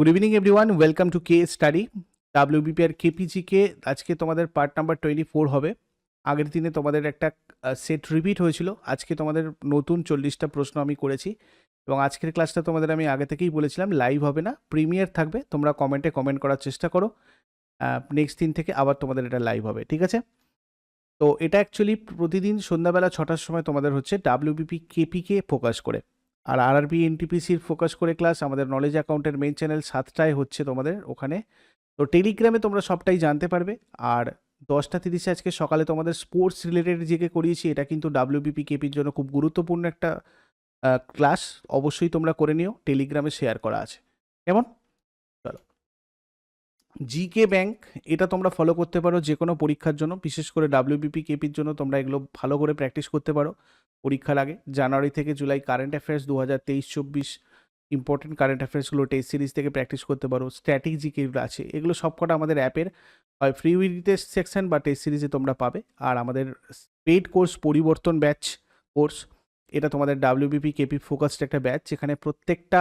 Good evening everyone welcome to K study WBP R KP GK আজকে তোমাদের part number twenty four হবে। আগের দিনে তোমাদের একটা সেট রিপিট হয়েছিল। আজকে তোমাদের নতুন চল্লিশটা প্রশ্ন আমি করেছি। এবং আজকের ক্লাসটা তোমাদের আমি আগে থেকেই বলেছিলাম লাইভ হবে না প্রিমিয়ার থাকবে। তোমরা কমেন্টে কমেন্ট করার চেষ্টা করো। নেক্সট দিন থেকে আবার তোমাদের এটা লাইভ হবে, ঠিক আছে? তো এটা অ্যাকচুয়ালি প্রতিদিন সন্ধ্যাবেলা ছটার সময় তোমাদের হচ্ছে ডাব্লিউবিপি কেপিকে ফোকাস করে। আর আরআরবি এনটিপিসির ফোকাস করে ক্লাস আমাদের নলেজ অ্যাকাউন্টের মেন চ্যানেল সাতটায় হচ্ছে তোমাদের ওখানে। তো টেলিগ্রামে তোমরা সবটাই জানতে পারবে। আর দশটা তিরিশে আজকে সকালে তোমাদের স্পোর্টস রিলেটেড যেকে করিয়েছি, এটা কিন্তু ডাব্লিউবিপি কেপির জন্য খুব গুরুত্বপূর্ণ একটা ক্লাস অবশ্যই তোমরা করে নিও টেলিগ্রামে শেয়ার করা আছে। কেমন? চলো। জিকে ব্যাংক এটা তোমরা ফলো করতে পারো যে কোনো পরীক্ষার জন্য। বিশেষ করে ডাব্লিউবিপি কেপির জন্য তোমরা এগুলো ভালো করে প্র্যাকটিস করতে পারো। পরীক্ষার লাগে। জানুয়ারি থেকে জুলাই কারেন্ট অ্যাফেয়ার্স দু হাজার তেইশ, চব্বিশ ইম্পর্টেন্ট কারেন্ট অ্যাফেয়ার্সগুলো টেস্ট সিরিজ থেকে প্র্যাকটিস করতে পারো। স্ট্যাটিক জিকে আছে। এগুলো সবকটা আমাদের অ্যাপের হয় ফ্রি উইক টেস্ট সেকশন বা টেস্ট সিরিজে তোমরা পাবে। আর আমাদের পেড কোর্স পরিবর্তন ব্যাচ কোর্স এটা তোমাদের ডাব্লিউবিপি কেপি ফোকাসড একটা ব্যাচ যেখানে প্রত্যেকটা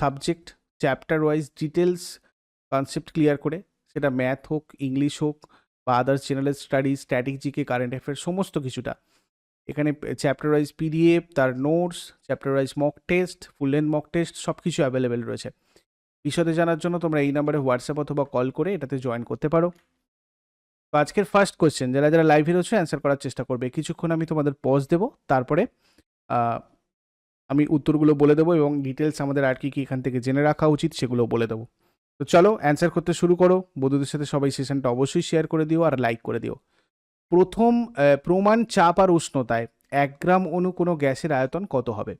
subject chapter wise details concept clear করে। সেটা ম্যাথ হোক ইংলিশ হোক বা others general studies static GK current affairs সমস্ত কিছুটা। এখানে চ্যাপ্টার ওয়াইজ পিডিএফ তার notes chapter wise mock test full length mock test সব কিছু অ্যাভেলেবেল রয়েছে। বিশদে জানার জন্য তোমরা এই নাম্বারে হোয়াটসঅ্যাপ অথবা কল করে এটাতে জয়েন করতে পারো। তো আজকের ফার্স্ট কোয়েশ্চেন যারা যারা লাইভে রয়েছে অ্যান্সার করার চেষ্টা করবে। কিছুক্ষণ আমি তোমাদের পজ দেবো, তারপরে আমি উত্তরগুলো বলে দেবো এবং ডিটেলস আমাদের আর কি কি এখান থেকে জেনে রাখা উচিত সেগুলো বলে দেবো। তো চলো অ্যান্সার করতে শুরু করো। বন্ধুদের সাথে সবাই সেশনটা অবশ্যই শেয়ার করে দিও আর লাইক করে দিও। প্রথম প্রমাণ চাপ আর উষ্ণতায় এক গ্রাম অণু কোনো গ্যাসের আয়তন কত হবে?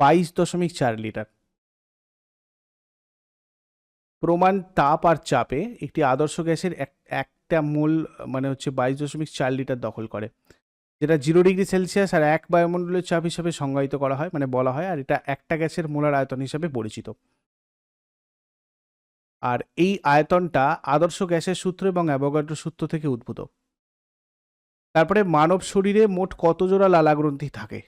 বাইশ দশমিক চার লিটার। প্রমাণ তাপ আর চাপে একটি আদর্শ গ্যাসের একটা মূল মানে হচ্ছে বাইশ দশমিক চার লিটার দখল করে, যেটা জিরো ডিগ্রি সেলসিয়াস আর এক বায়ুমণ্ডলের চাপ হিসাবে সংজ্ঞায়িত করা হয় মানে বলা হয়, আর এটা একটা গ্যাসের মোলার আয়তন হিসাবে পরিচিত। আর এই আয়তনটা আদর্শ গ্যাসের সূত্র এবং অ্যাভোগাড্রো সূত্র থেকে উদ্ভূত। তারপরে মানব শরীরে মোট কত জোড়া লালাগ্রন্থি থাকে?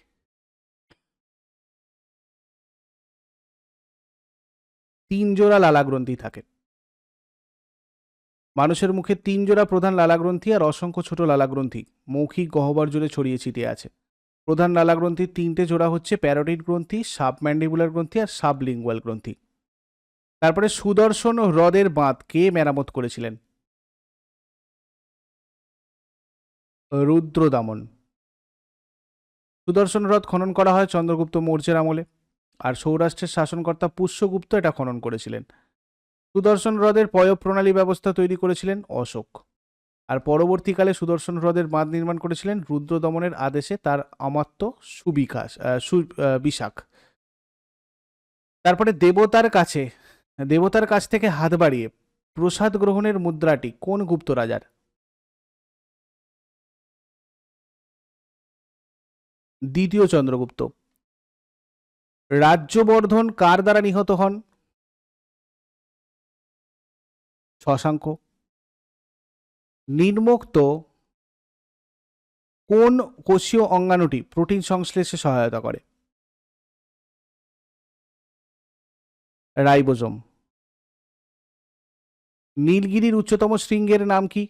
তিন জোড়া লালাগ্রন্থি থাকে। মানুষের মুখে তিন জোড়া প্রধান লালাগ্রন্থি আর অসংখ্য ছোট লালাগ্রন্থি। মৌখিক গহ্বর জুড়ে ছড়িয়ে ছিটিয়ে আছে। প্রধান লালাগ্রন্থির তিনটে জোড়া হচ্ছে প্যারোটিড গ্রন্থি, সাবম্যান্ডিবুলার গ্রন্থি আর সাবলিঙ্গুয়াল গ্রন্থি। তারপরে সুদর্শন হ্রদের বাঁধ কে মেরামত করেছিলেন। রুদ্রদামন। সুদর্শন হ্রদ খনন করা হয় চন্দ্রগুপ্ত মৌর্যের আমলে, আর সৌরাষ্ট্রের শাসনকর্তা পুষ্যগুপ্ত এটা খনন করেছিলেন। সুদর্শন হ্রদের পয় প্রণালী ব্যবস্থা তৈরি করেছিলেন অশোক। আর পরবর্তীকালে সুদর্শন হ্রদের বাঁধ নির্মাণ করেছিলেন রুদ্রদমনের আদেশে তার অমাত্য সুবিকাশ বিশাখ। তারপরে দেবতার কাছে দেবতার কাছ থেকে হাত বাড়িয়ে প্রসাদ গ্রহণের মুদ্রাটি কোন গুপ্ত রাজার? দ্বিতীয় চন্দ্রগুপ্ত। রাজ্যবর্ধন কার দ্বারা নিহত হন? শশাঙ্ক। নির্মুক্ত কোন কোষীয় অঙ্গাণুটি প্রোটিন সংশ্লেষে সহায়তা করে? রাইবোজোম। নীলগিরির উচ্চতম শৃঙ্গের নাম কি?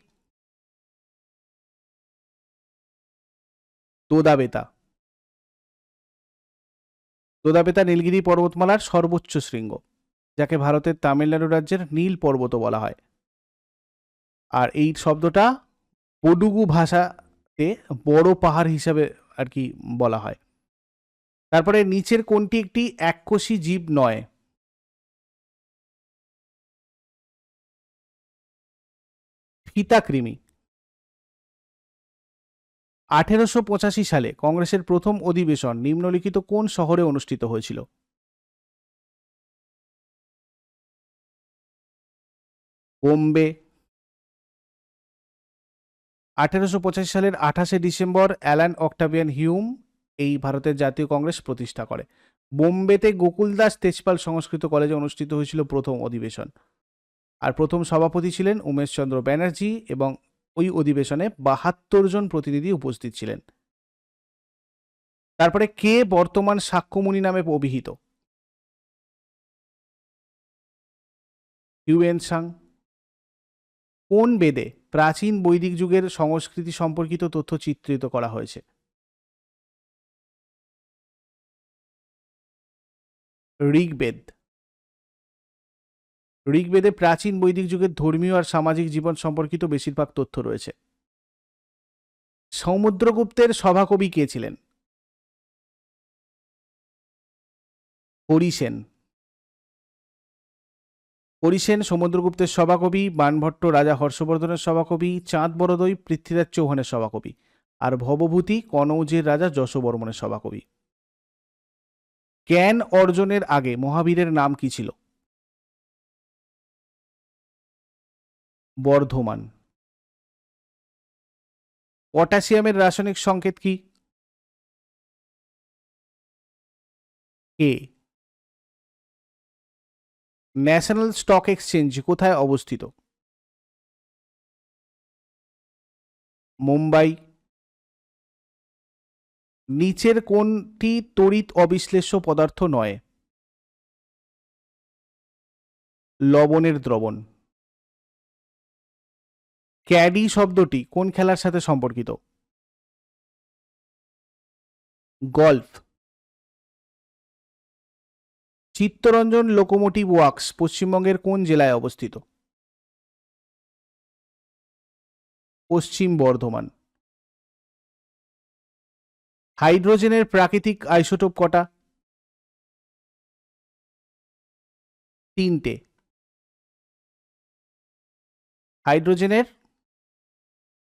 তোদাবেতা। তোদাবেতা নীলগিরি পর্বতমালার সর্বোচ্চ শৃঙ্গ, যাকে ভারতের তামিলনাড়ু রাজ্যের নীল পর্বত বলা হয়। আর এই শব্দটা পডুগু ভাষাতে বড় পাহাড় হিসাবে আর কি বলা হয়। তারপরে নিচের কোনটি একটি এককোষী জীব নয়? ফিতাকৃমি আঠেরোশো পঁচাশি সালে কংগ্রেসের প্রথম অধিবেশন নিম্নলিখিত কোন শহরে অনুষ্ঠিত হয়েছিল? বোম্বে। আঠেরোশো পঁচাশি সালের আঠাশে ডিসেম্বর অ্যালান অক্টাভিয়ান হিউম এই ভারতের জাতীয় কংগ্রেস প্রতিষ্ঠা করে। বোম্বেতে গোকুলদাস তেজপাল সংস্কৃত কলেজে অনুষ্ঠিত হয়েছিল প্রথম অধিবেশন। আর প্রথম সভাপতি ছিলেন উমেশচন্দ্র ব্যানার্জি এবং ওই অধিবেশনে বাহাত্তর জন প্রতিনিধি উপস্থিত ছিলেন। তারপরে কে বর্তমান সাক্ষ্যমণি নামে অভিহিত? Hiuen Tsang. কোন বেদে প্রাচীন বৈদিক যুগের সংস্কৃতি সম্পর্কিত তথ্য চিত্রিত করা হয়েছে? ঋগ্বেদ। ঋগ্বেদে প্রাচীন বৈদিক যুগের ধর্মীয় আর সামাজিক জীবন সম্পর্কিত বেশিরভাগ তথ্য রয়েছে। সমুদ্রগুপ্তের সভাকবি কে ছিলেন? হরিসেন। হরিসেন সমুদ্রগুপ্তের সভাকবি, বানভট্ট রাজা হর্ষবর্ধনের সভাকবি, চাঁদ বরদই পৃথ্বীরাজ চৌহানের সভাকবি আর ভবভূতি কনৌজের রাজা যশোবর্মনের সভাকবি। জ্ঞান অর্জনের আগে মহাবীরের নাম কি ছিল? বর্ধমান। পটাশিয়ামের রাসায়নিক সংকেত কি? এ ন্যাশনাল স্টক এক্সচেঞ্জ কোথায় অবস্থিত? মুম্বাই। নিচের কোনটি তড়িৎ অবিশ্লেষ্য পদার্থ নয়? লবণের দ্রবণ। ক্যাডি শব্দটি কোন খেলার সাথে সম্পর্কিত? গল্ফ। চিত্তরঞ্জন লোকোমোটিভ ওয়ার্কস পশ্চিমবঙ্গের কোন জেলায় অবস্থিত? পশ্চিম বর্ধমান। হাইড্রোজেনের প্রাকৃতিক আইসোটোপ কটা? তিনটে। হাইড্রোজেনের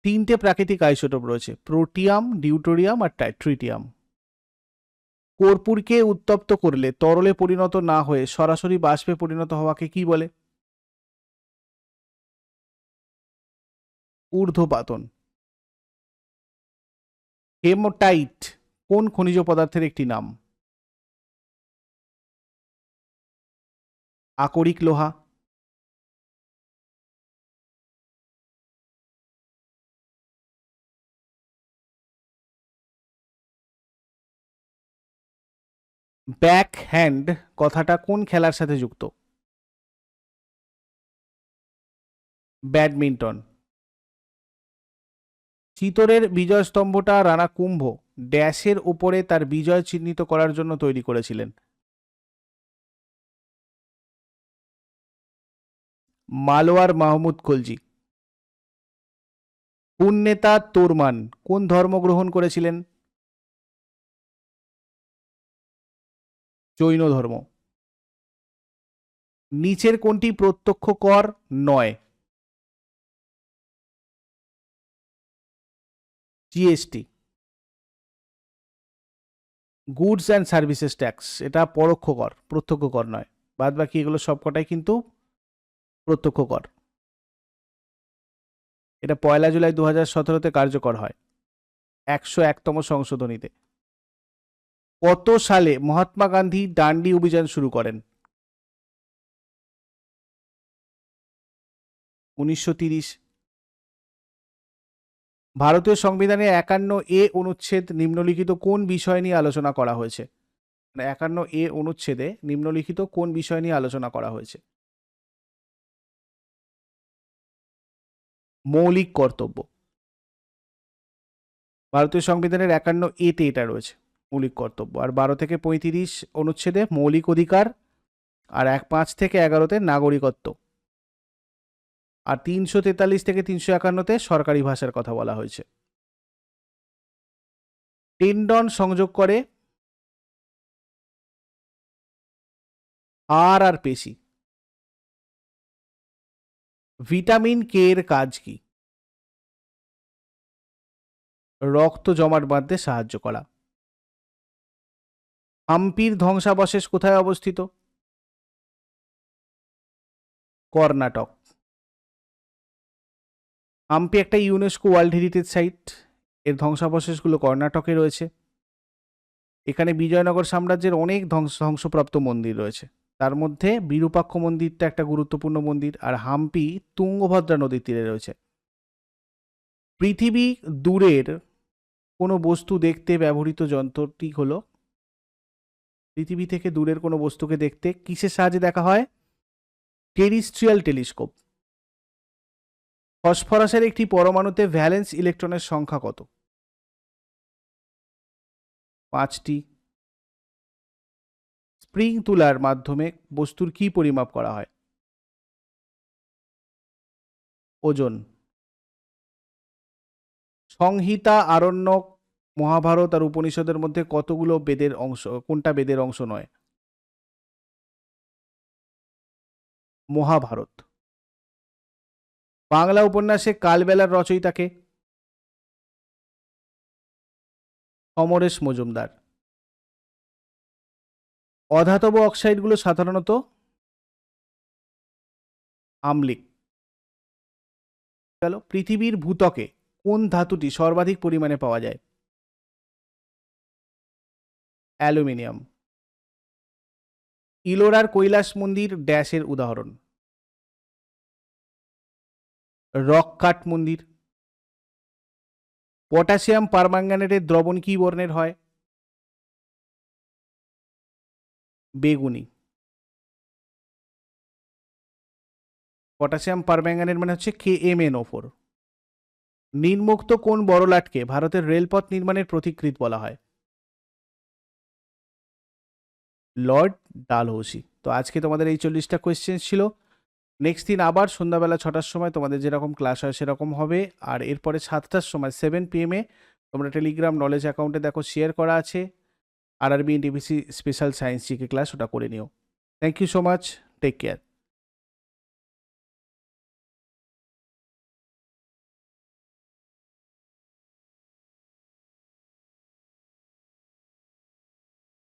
তিনটে প্রাকৃতিক আইসোটোপ রয়েছে, প্রোটিয়াম, ডিউটোরিয়াম আর টাইট্রিটিয়াম। কর্পূরকে উত্তপ্ত করলে তরলে পরিণত না হয়ে সরাসরি বাষ্পে পরিণত হওয়াকে কি বলে? ঊর্ধ্বপাতন। হেমোটাইট, কোন খনিজ পদার্থের একটি নাম? আকরিক লোহা। ব্যাক হ্যান্ড কথাটা কোন খেলার সাথে যুক্ত? ব্যাডমিন্টন। চিতরের বিজয় স্তম্ভটা রানা কুম্ভ ড্যাশের উপরে তার বিজয় চিহ্নিত করার জন্য তৈরি করেছিলেন। মালোয়ার মাহমুদ খলজি। কোন নেতা তোরমান কোন ধর্ম গ্রহণ করেছিলেন? জৈন ধর্ম। নিচের কোনটি প্রত্যক্ষ কর? নয়। GST goods and services tax এটা পরোক্ষ কর, প্রত্যক্ষ কর নয়। বাদ বাকি এগুলো সবকটাই কিন্তু প্রত্যক্ষ কর। এটা পয়লা জুলাই দু হাজার সতেরোতে কার্যকর হয়। একশো একতম সংশোধনীতে। কত সালে মহাত্মা গান্ধী ডান্ডি অভিযান শুরু করেন? উনিশশো ভারতীয় সংবিধানে একান্ন এ অনুচ্ছেদ নিম্নলিখিত কোন বিষয় নিয়ে আলোচনা করা হয়েছে? মানে একান্ন এ অনুচ্ছেদে নিম্নলিখিত কোন বিষয় নিয়ে আলোচনা করা হয়েছে? মৌলিক কর্তব্য। ভারতীয় সংবিধানের একান্ন এতে এটা রয়েছে। মৌলিক কর্তব্য। আর বারো থেকে পঁয়ত্রিশ অনুচ্ছেদে মৌলিক অধিকার, আর এক পাঁচ থেকে এগারোতে নাগরিকত্ব। আর তিনশো তেতাল্লিশ থেকে তিনশো একান্নতে সরকারি ভাষার কথা বলা হয়েছে। টেন্ডন সংযোগ করে আর আর পেশি। ভিটামিন কে এর কাজ কি? রক্ত জমাট বাঁধতে সাহায্য করা। হাম্পির ধ্বংসাবশেষ কোথায় অবস্থিত? কর্ণাটক। হাম্পি একটা ইউনেস্কো ওয়ার্ল্ড হেরিটেজ সাইট। এর ধ্বংসাবশেষগুলো কর্ণাটকে রয়েছে। এখানে বিজয়নগর সাম্রাজ্যের অনেক ধ্বংস, ধ্বংসপ্রাপ্ত মন্দির রয়েছে। তার মধ্যে বিরূপাক্ষ মন্দিরটা একটা গুরুত্বপূর্ণ মন্দির আর হাম্পি তুঙ্গভদ্রা নদীর তীরে রয়েছে। পৃথিবী দূরের কোনো বস্তু দেখতে ব্যবহৃত যন্ত্রটি হলো পৃথিবী থেকে দূরের কোনো বস্তুকে দেখতে কিসের সাহায্যে দেখা হয়? Terrestrial telescope. ফসফরাসের একটি পরমাণুতে ভ্যালেন্স ইলেকট্রনের সংখ্যা কত? পাঁচটি। স্প্রিং তুলার মাধ্যমে বস্তুর কি পরিমাপ করা হয়? ওজন। সংহিতা, আরণ্যক মহাভারত আর উপনিষদের মধ্যে কতগুলো বেদের অংশ, কোনটা বেদের অংশ নয়? মহাভারত। বাংলা উপন্যাসে কালবেলার রচয়িতাকে? অমরেশ মজুমদার। অধাতব অক্সাইডগুলো সাধারণত আম্লিক। গেল? পৃথিবীর ভূত্বকে কোন ধাতুটি সর্বাধিক পরিমাণে পাওয়া যায়? অ্যালুমিনিয়াম। ইলোরার কৈলাস মন্দির ড্যাশের উদাহরণ। রক কাট মন্দির। পটাশিয়াম পারম্যাঙ্গানেটের দ্রবণ কী বর্ণের হয়? বেগুনি। পটাশিয়াম পারম্যাঙ্গানেট মানে হচ্ছে কে এম এন ফোর। নিম্মুক্ত কোন বড়লাটকে ভারতের রেলপথ নির্মাণের প্রতিকৃত বলা হয়? Lord Dalhousie. তো আজকে তোমাদের এই চল্লিশটা কোয়েশ্চেন ছিল। নেক্সট দিন আবার সন্ধ্যাবেলা ছটার সময় তোমাদের যেরকম ক্লাস হয় সেরকম হবে। আর এরপরে সাতটার সময় সেভেন পিএমে তোমরা টেলিগ্রাম নলেজ অ্যাকাউন্টে দেখো শেয়ার করা আছে। আর RB DBC special science GK class ওটা করে নিও। Thank you so much take care